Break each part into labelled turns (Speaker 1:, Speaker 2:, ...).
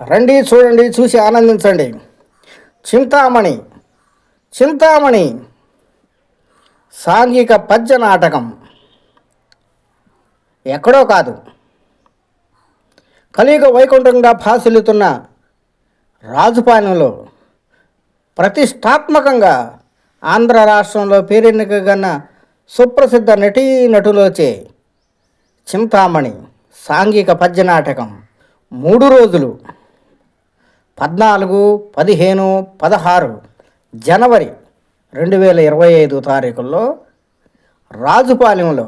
Speaker 1: రండి చూడండి చూసి ఆనందించండి. చింతామణి చింతామణి సాంఘిక పద్య నాటకం. ఎక్కడో కాదు. కలియుగ వైకుంఠంగా భాసిల్లుతున్న రాజుపాలెంలో ప్రతిష్టాత్మకంగా ఆంధ్ర రాష్ట్రంలో పేరెన్నికగన్న సుప్రసిద్ధ నటీ నటులోచే చింతామణి సాంఘిక పద్య నాటకం. మూడు రోజులు. పద్నాలుగు పదిహేను పదహారు జనవరి రెండు వేల ఇరవై ఐదు తారీఖుల్లో రాజుపాలెంలో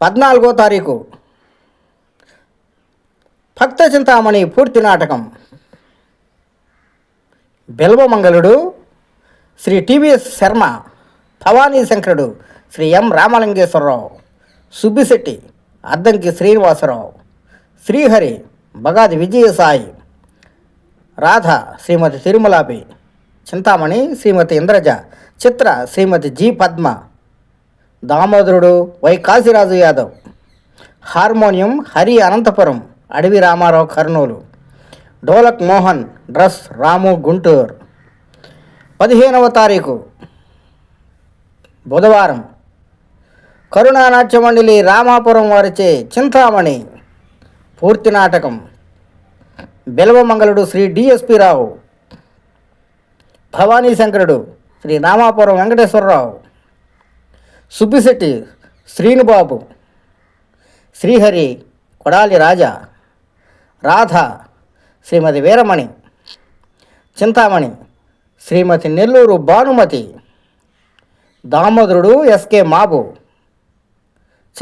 Speaker 1: పద్నాలుగో తారీఖు భక్త చింతామణి పూర్తి నాటకం. Bilvamangaludu Shri TVS Sharma Bhavani Shankarudu Shri M Ramalingeswararao Subbisetti Addanki Srinivasarao. Srihari Bagadi Vijayasai Radha Shrimati Tirumalapi Chintamani Shrimati Indraja Chitra Shrimati G Padma Damodarudu Y Kasiraju Yadav harmonium Hari Anantapuram Adavi Ramarao Kurnool dholak Mohan dress Ramu Guntur. పదిహేనవ తారీఖు బుధవారం కరుణానాట్య మండలి రామాపురం వారిచే చింతామణి పూర్తి నాటకం. Bilvamangaludu Shri DSP Rao. Bhavani Shankarudu Shri Ramapuram Venkateswararao. Subbisetti Srinubabu. Srihari Kodali Raja. Radha Srimati Veeramani. Chintamani Shrimati Nellore Bhanumati. Damodarudu SK Mabu.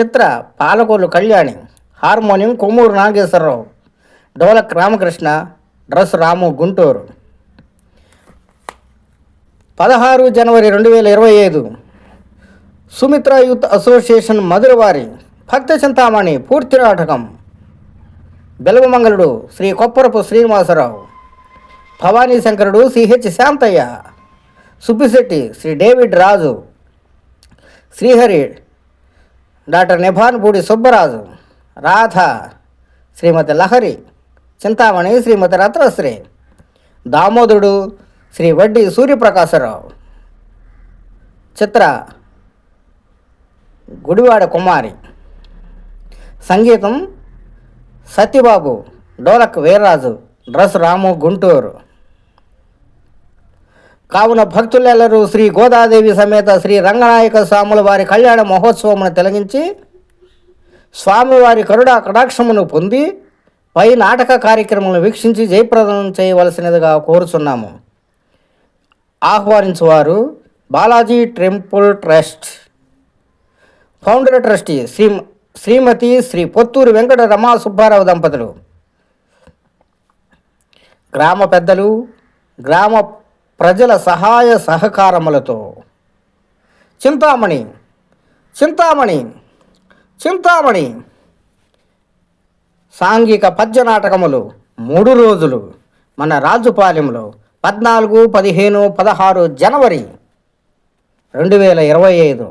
Speaker 1: Chitra Palakollu Kalyani. Harmonium Kommuru Nageswararao. Dholak Ramakrishna dress Ramu Guntur. పదహారు జనవరి రెండు వేల ఇరవై ఐదు. Sumitra youth association మధురవారి భక్త చింతామణి పూర్తి నాటకం. Belavamangaludu Shri Kopparapu Srinivasarao. Bhavani Shankarudu CH Santhaiah. Subbisetti Shri David Raju. Srihari doctor Nibhanpudi Subbaraju. Radha Srimati Lahari Chintamani Srimati Ratnasri Damodarudu Shri Vaddi Suryaprakasarao. Chitra Gudivada Kumari. సంగీతం Satyababu dholak Veerraju dress Ramu Guntur. కావున భక్తులెల్లరూ శ్రీ గోదాదేవి సమేత శ్రీ రంగనాయక స్వాముల వారి కళ్యాణ మహోత్సవమును తొలగించి స్వామివారి కరుడా కటాక్షమును పొంది పై నాటక కార్యక్రమం వీక్షించి జయప్రదం చేయవలసినదిగా కోరుచున్నాము. ఆహ్వానించువారు Balaji temple trust. Founder trustee Shri Shrimati Shri Potturu Venkata Rama Subbarao దంపతులు. గ్రామ పెద్దలు గ్రామ ప్రజల సహాయ సహకారములతో. చింతామణి చింతామణి చింతామణి. సాంఘిక పద్య నాటకములు మూడు రోజులు మన రాజుపాలెంలో పద్నాలుగు పదిహేను పదహారు జనవరి రెండు వేల ఇరవై ఐదు.